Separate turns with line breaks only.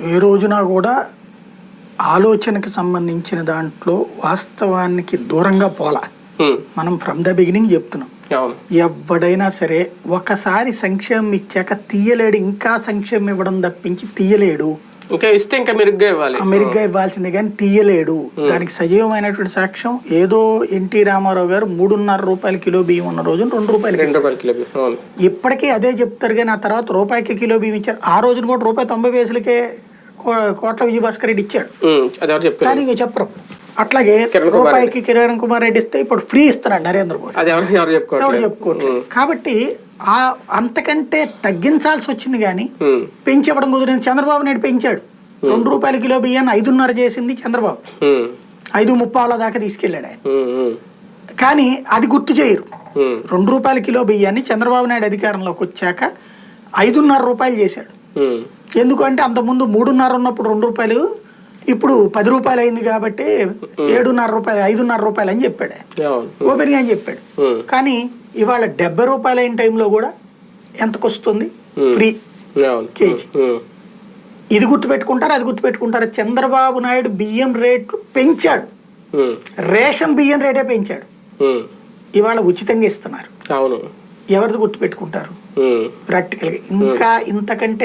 ఏ రోజున కూడా ఆలోచనకి సంబంధించిన దాంట్లో వాస్తవానికి దూరంగా పోలా మనం ఫ్రమ్ ద బిగినింగ్ చెప్తున్నాం. ఎవడైనా సరే ఒకసారి సంక్షేమం ఇచ్చాక తీయలేడు ఇంకా సంక్షేమం ఇవ్వడం తప్పించి తీయలేడు.
ఇంకా ఇస్తే ఇంకా మెరుగ్గా ఇవ్వాలి.
ఇవ్వాల్సిందే కానీ తీయలేడు. దానికి సజీవమైనటువంటి సాక్ష్యం ఏదో ఎన్టీ రామారావు గారు మూడున్నర రూపాయల కిలో బియ్యం ఉన్న రోజున రెండు
రూపాయల కిలో
ఇప్పటికీ అదే చెప్తారు కానీ ఆ తర్వాత రూపాయికి కిలో బియ్యం ఇచ్చారు. ఆ రోజున కూడా రూపాయి తొంభై పైసలకే కో- కోట్ల విజయభాస్కర్ రెడ్డి ఇచ్చాడు. కానీ ఇంక చెప్పరు. అట్లాగే రూపాయికి కిరణ్ కుమార్ రెడ్డి ఇస్తే ఇప్పుడు ఫ్రీ ఇస్తున్నాడు నరేంద్ర మోడీ.
ఎవరు చెప్పుకోవట్లేదు?
కాబట్టి ఆ అంతకంటే తగ్గించాల్సి వచ్చింది కానీ
ఉమ్,
పెంచి ఇవ్వడం కుదిరింది. చంద్రబాబు నాయుడు పెంచాడు. రెండు రూపాయల కిలో బియ్యాన్ని ఐదున్నర చేసింది చంద్రబాబు. ఐదు ముప్పాల దాకా తీసుకెళ్ళాడు ఆయన. కానీ అది గుర్తు చేయరు. రెండు రూపాయల కిలో బియ్యాన్ని చంద్రబాబు నాయుడు అధికారంలోకి వచ్చాక ఐదున్నర రూపాయలు చేశాడు. ఎందుకంటే అంతకుముందు మూడున్నర ఉన్నప్పుడు రెండు రూపాయలు ఇప్పుడు పది రూపాయలు అయింది కాబట్టి ఏడున్నర రూపాయలు ఐదున్నర రూపాయలు అని చెప్పాడు. ఓపెన్గా అని చెప్పాడు. కానీ ఇవాళ డెబ్బై రూపాయలు అయిన టైంలో కూడా ఎంతకు వస్తుంది. ఫ్రీ. కేజీ. ఇది గుర్తుపెట్టుకుంటారు? అది గుర్తుపెట్టుకుంటారు? చంద్రబాబు నాయుడు బియ్యం రేట్లు పెంచాడు. రేషన్ బియ్యం రేటే పెంచాడు. ఇవాళ ఉచితంగా ఇస్తున్నారు. ఎవరిది గుర్తుపెట్టుకుంటారు. ప్రాక్టికల్గా. ఇంకా ఇంతకంటే